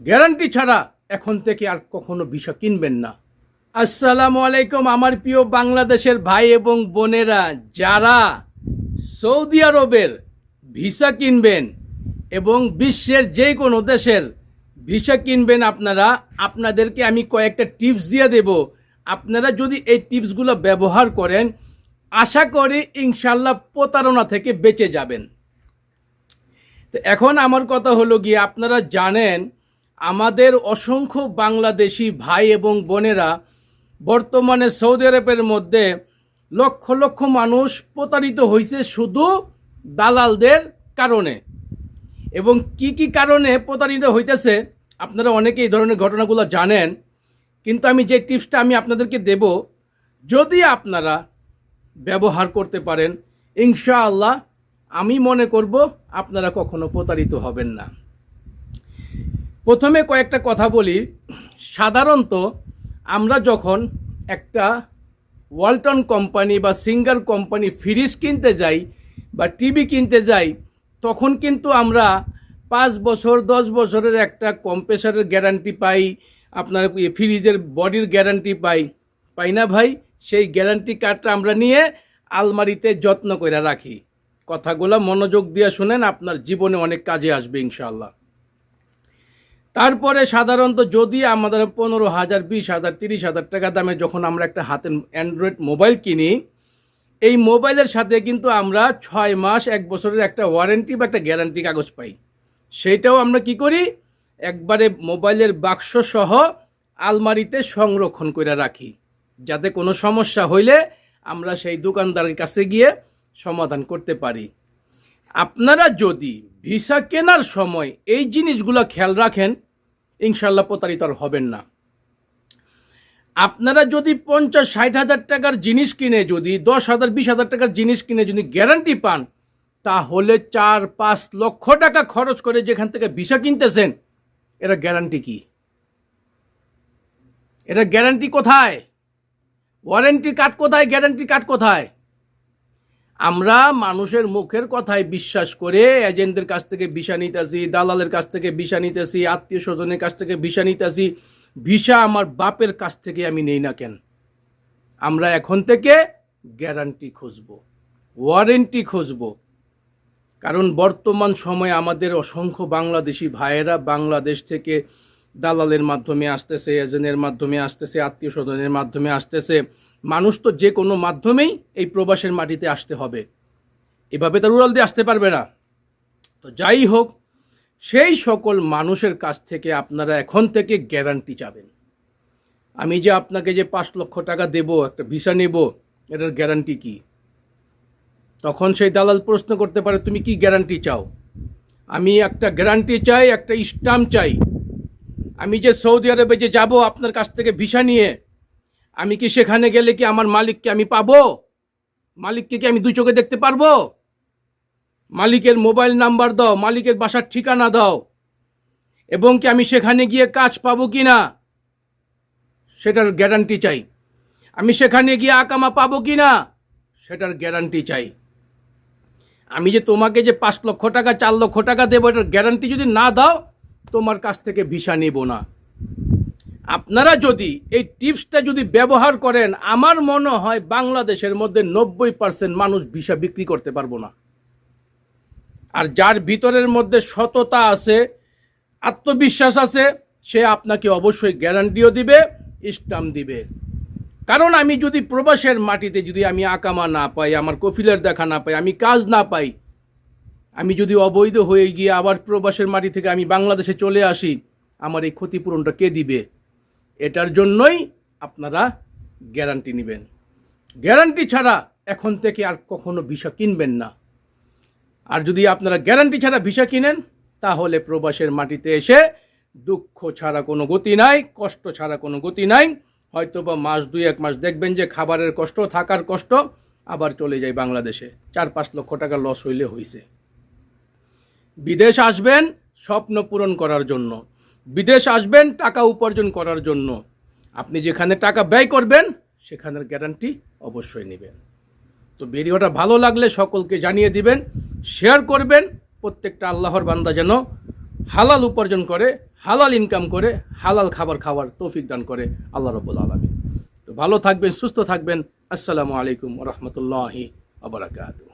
Guarantee ছাড়া এখন থেকে আর কখনো ভিসা কিনবেন না। আসসালামু আলাইকুম আমার প্রিয় বাংলাদেশের ভাই এবং বোনেরা, যারা সৌদি আরবের ভিসা কিনবেন এবং বিশ্বের যে কোনো দেশের ভিসা কিনবেন, আপনারা, আপনাদেরকে আমি কয়েকটা টিপস দিয়ে দেব। আপনারা যদি এই টিপসগুলো ব্যবহার করেন, আশা করি ইনশাল্লাহ প্রতারণা থেকে বেঁচে যাবেন। তো এখন আমার কথা হলো গিয়ে, আপনারা জানেন আমাদের অসংখ্য বাংলাদেশি ভাই এবং বোনেরা বর্তমানে সৌদি আরবের মধ্যে লক্ষ লক্ষ মানুষ প্রতারিত হয়েছে শুধু দালালদের কারণে। এবং কি কি কারণে প্রতারিত হইতেছে, আপনারা অনেকে এই ধরনের ঘটনাগুলো জানেন, কিন্তু আমি যে টিপসটা আমি আপনাদেরকে দেব, যদি আপনারা ব্যবহার করতে পারেন, ইনশাআল্লাহ আমি মনে করব আপনারা কখনো প্রতারিত হবেন না। প্রথমে কয়েকটা কথা বলি। সাধারণত আমরা যখন একটা ওয়ালটন কোম্পানি বা সিঙ্গার কোম্পানি ফ্রিজ কিনতে যাই বা টিভি কিনতে যাই, তখন কিন্তু আমরা পাঁচ বছর, দশ বছরের একটা কম্প্রেসারের গ্যারান্টি পাই, আপনার ফ্রিজের বডির গ্যারান্টি পাই। পাই না ভাই? সেই গ্যারান্টি কার্ডটা আমরা নিয়ে আলমারিতে যত্ন করে রাখি। কথাগুলো মনোযোগ দিয়ে শুনেন, আপনার জীবনে অনেক কাজে আসবে ইনশাল্লাহ তারপরে সাধারণত যদি আমাদের পনেরো হাজার, বিশ হাজার, তিরিশ হাজার টাকা দামে যখন আমরা একটা হাতের অ্যান্ড্রয়েড মোবাইল কিনি, এই মোবাইলের সাথে কিন্তু আমরা ছয় মাস, এক বছরের একটা ওয়ারেন্টি বা একটা গ্যারান্টি কাগজ পাই। সেইটাও আমরা কি করি? একবারে মোবাইলের বাক্স সহ আলমারিতে সংরক্ষণ করে রাখি। যাতে কোনো সমস্যা হইলে আমরা সেই দোকানদারের কাছে গিয়ে সমাধান করতে পারি। আপনারা যদি ভিসা কেনার সময় এই জিনিসগুলো খেয়াল রাখেন ইনশাল্লাহ প্রতারিত আর হবেন না। আপনারা যদি পঞ্চাশ, ষাট হাজার টাকার জিনিস কিনে যদি, দশ হাজার, বিশ হাজার টাকার জিনিস কিনে যদি গ্যারান্টি পান, তাহলে চার, পাঁচ লক্ষ টাকা খরচ করে যেখান থেকে ভিসা কিনতেছেন এটা গ্যারান্টি কি? এটা গ্যারান্টি কোথায়? ওয়ারেন্টি কার্ড কোথায়? গ্যারান্টি কার্ড কোথায়? আমরা মানুষের মুখের কথায় বিশ্বাস করে এজেন্টদের কাছ থেকে ভিসা নিতেছি, দালালের কাছ থেকে ভিসা নিতেছি, আত্মীয় স্বজনের কাছ থেকে ভিসা নিতেছি, ভিসা আমার বাপের কাছ থেকে আমি নেই না কেন? আমরা এখন থেকে গ্যারান্টি খুঁজব ওয়ারেন্টি খুঁজব। কারণ বর্তমান সময়ে আমাদের অসংখ্য বাংলাদেশি ভাইয়েরা বাংলাদেশ থেকে দালালের মাধ্যমে আসতেছে, এজেন্টের মাধ্যমে আসতেছে, আত্মীয় স্বজনের মাধ্যমে আসতেছে। মানুষ তো যে কোনো মাধ্যমেই এই প্রবাসের মাটিতে আসতে হবে। এভাবে তার উড়াল দিয়ে আসতে পারবে না। তো যাই হোক, সেই সকল মানুষের কাছ থেকে আপনারা এখন থেকে গ্যারান্টি চাবেন। আমি যে আপনাকে যে পাঁচ লক্ষ টাকা দেব, একটা ভিসা নেব, এটার গ্যারান্টি কি? তখন সেই দালাল প্রশ্ন করতে পারে, তুমি কি গ্যারান্টি চাও? আমি একটা গ্যারান্টি চাই, একটা স্টাম্প চাই। আমি যে সৌদি আরবে যে যাব, আপনার কাছ থেকে ভিসা নিয়ে আমি কি সেখানে গেলে কি আমার মালিককে আমি পাবো? মালিককে কি আমি দুই চোখে দেখতে পারব? মালিকের মোবাইল নাম্বার দাও, মালিকের বাসার ঠিকানা দাও। এবং কি আমি সেখানে গিয়ে কাজ পাবো কি না? সেটার গ্যারান্টি চাই। আমি সেখানে গিয়ে আকামা পাবো কি না? সেটার গ্যারান্টি চাই। আমি যে তোমাকে যে পাঁচ লক্ষ টাকা, চার লক্ষ টাকা দেবো, এটার গ্যারান্টি যদি না দাও, তোমার কাছ থেকে ভিসা নেব না। আপনারা যদি এই টিপসটা যদি ব্যবহার করেন, আমার মনে হয় বাংলাদেশের মধ্যে নব্বই পার্সেন্ট মানুষ ভিসা বিক্রি করতে পারব না। আর যার ভিতরের মধ্যে সততা আছে, আত্মবিশ্বাস আছে, সে আপনাকে অবশ্যই গ্যারান্টিও দিবে স্টাম্প দিবে। কারণ আমি যদি প্রবাসের মাটিতে যদি আমি আকামা না পাই, আমার কফিলের দেখা না পাই, আমি কাজ না পাই, আমি যদি অবৈধ হয়ে গিয়ে আবার প্রবাসের মাটি থেকে আমি বাংলাদেশে চলে আসি, আমার এই ক্ষতিপূরণটা কে দিবে? এটার জন্যই আপনারা গ্যারান্টি নেবেন। গ্যারান্টি ছাড়া এখন থেকে আর কখনো ভিসা কিনবেন না। আর যদি আপনারা গ্যারান্টি ছাড়া ভিসা কিনেন, তাহলে প্রবাসের মাটিতে এসে দুঃখ ছাড়া কোনো গতি নাই, কষ্ট ছাড়া কোনো গতি নাই। হয়তো বা মাস দুই, এক মাস দেখবেন যে খাবারের কষ্ট, থাকার কষ্ট আবার চলে যায় বাংলাদেশে। চার, পাঁচ লক্ষ টাকা লস হইলে হইছে। বিদেশ আসবেন স্বপ্ন পূরণ করার জন্য। বিদেশ আসবেন, টাকা উপার্জন করার জন্য। আপনি যেখানে টাকা ব্যয় করবেন, সেখানের গ্যারান্টি অবশ্যই নেবেন। তো ভিডিওটা ভালো লাগলে সকলকে জানিয়ে দিবেন শেয়ার করবেন, প্রত্যেকটা আল্লাহর বান্দা যেন হালাল উপার্জন করে, হালাল ইনকাম করে, হালাল খাবার খাওয়ার তৌফিক দান করে আল্লাহ রব্বুল আলমী তো ভালো থাকবেন, সুস্থ থাকবেন। আসসালামু আলাইকুম রহমতুল্লাহি আবরাকাতু